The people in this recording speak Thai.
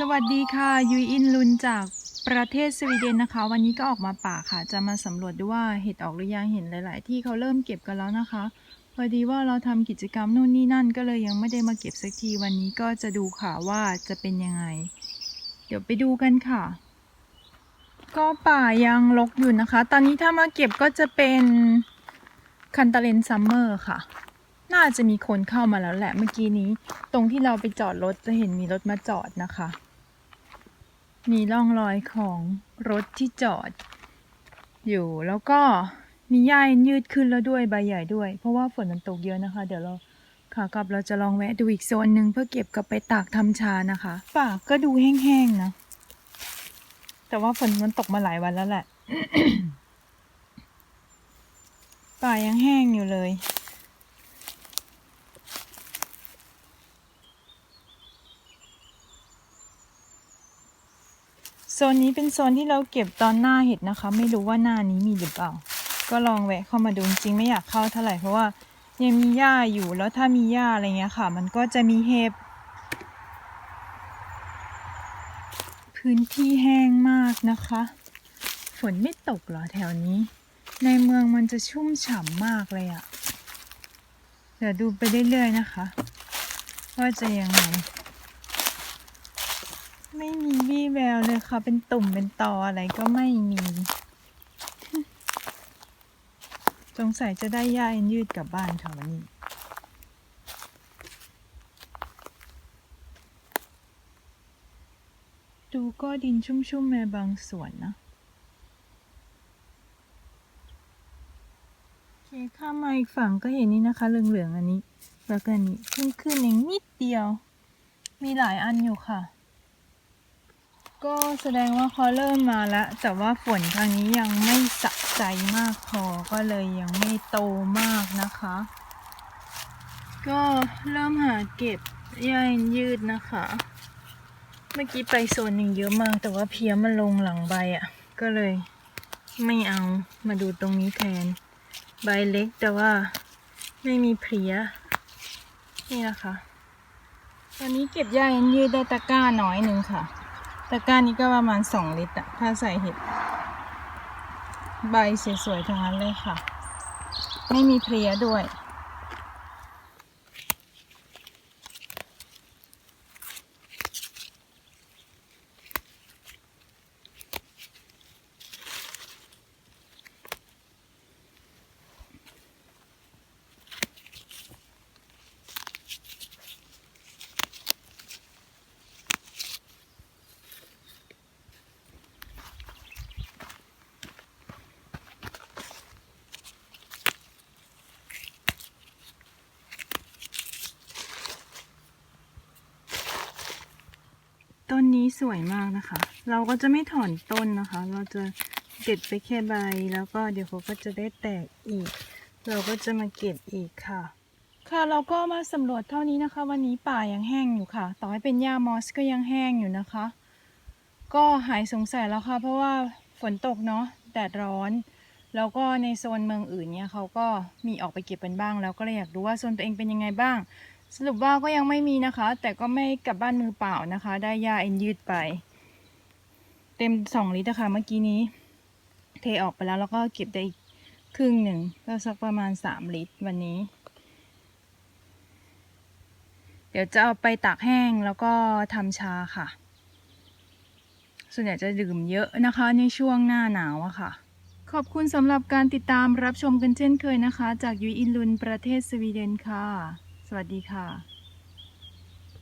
สวัสดีค่ะยุยอินลุนจากประเทศสวีเดนนะคะ วันนี้ก็ออกมาป่าค่ะ จะมาสำรวจดูว่าเห็ดออกหรือยังเห็นหลาย ๆ ที่เขาเริ่มเก็บกันแล้วนะคะพอดีว่าเราทำกิจกรรมนู่นนี่นั่นก็เลยยังไม่ได้มาเก็บสักทีวันนี้ก็จะดูค่ะว่าจะเป็นยังไง เดี๋ยวไปดูกันค่ะ ก็ป่ายังรกอยู่นะคะ ตอนนี้ถ้ามาเก็บก็จะเป็นคันตาเลนซัมเมอร์ค่ะน่าจะมีคนเข้ามาแล้วแหละเมื่อกี้นี้ ตรงที่เราไปจอดรถจะเห็นมีรถมาจอดนะคะ มีร่องรอยของรถที่จอด อยู่แล้วก็มีหญ้ายืดขึ้นแล้วด้วยใบใหญ่ด้วย เพราะว่าฝนมันตกเยอะนะคะ เดี๋ยวเราขากลับเราจะลองแวะดูอีกโซนหนึ่งเพื่อเก็บกลับไปตากทำชานะคะป่าก็ดูแห้งๆนะแต่ว่าฝนมันตกมาหลายวันแล้วแหละป่ายังแห้งอยู่เลย โซนนี้เป็นโซนที่เราเก็บตอนหน้าเห็ดนะคะ ไม่รู้ว่าหน้านี้มีหรือเปล่า ก็ลองแวะเข้ามาดูจริงไม่อยากเข้าเท่าไหร่เพราะว่ายังมีหญ้าอยู่แล้วถ้ามีหญ้าอะไรเงี้ยค่ะ มันก็จะมีเห็บพื้นที่แห้งมากนะคะ ฝนไม่ตกเหรอแถวนี้ ในเมืองมันจะชุ่มฉ่ำมากเลยอะเดี๋ยวดูไปเรื่อยๆนะคะ ว่าจะยังไง ไม่มีวี่แววเลยค่ะ เป็นตุ่มเป็นตออะไรก็ไม่มี สงสัยจะได้ย่าเอ็นยืดกลับบ้านค่ะวันนี้ดูก็ดินชุ่มๆในบางส่วนนะโอเคข้ามมาอีกฝั่งก็เห็นนี่นะคะ เหลืองๆอันนี้ แล้วก็นนี้เพิ่งขึ้นเองนิดเดียว มีหลายอันอยู่ค่ะ ก็แสดงว่าเขาเริ่มมาแล้ว แต่ว่าฝนครั้งนี้ยังไม่สะใจมากพอก็เลยยังไม่โตมากนะคะ ก็เริ่มหาเก็บหญ้ายืดนะคะ เมื่อกี้ไปโซนหนึ่งเยอะมาก แต่ว่าเพี้ยมันลงหลังใบอะ่ะ ก็เลยไม่เอามาดูตรงนี้แทน ใบเล็กแต่ว่าไม่มีเพี้ยนี่นะคะ ตอนนี้เก็บหญ้ายืดได้ตะกร้าน้อยหนึ่งค่ะ ตะกร้านี้ก็ประมาณสองลิตรอะถ้าใส่เห็ด ใบสวยๆทั้งนั้นเลยค่ะ ไม่มีเพลียด้วย ต้นนี้ สวยมากนะคะ เราก็จะไม่ถอนต้นนะคะ เราจะเก็บไปแค่ใบแล้วก็เดี๋ยวเขาก็จะได้แตกอีก เราก็จะมาเก็บอีกค่ะ ค่ะเราก็มาสำรวจเท่านี้นะคะ วันนี้ป่ายังแห้งอยู่ค่ะ ต่อให้เป็นหญ้ามอสก็ยังแห้งอยู่นะคะ ก็หายสงสัยแล้วค่ะ เพราะว่าฝนตกเนาะแดดร้อน แล้วก็ในโซนเมืองอื่นเนี่ยเขาก็มีออกไปเก็บกันบ้าง แล้วก็เลยอยากรู้ว่าโซนตัวเองเป็นยังไงบ้าง สรุปว่าก็ยังไม่มีนะคะ แต่ก็ไม่กลับบ้านมือเปล่านะคะ ได้ยาเอ็นยืดไป เต็มสองลิตรค่ะเมื่อกี้นี้ เทออกไปแล้วแล้วก็เก็บได้อีกครึ่งหนึ่งก็สักประมาณสามลิตรวันนี้ เดี๋ยวจะเอาไปตากแห้งแล้วก็ทำชาค่ะ ส่วนใหญ่จะดื่มเยอะนะคะในช่วงหน้าหนาวอะค่ะขอบคุณสำหรับการติดตามรับชมกันเช่นเคยนะคะ จากยุยอินลุนประเทศสวีเดนค่ะ สวัสดีค่ะ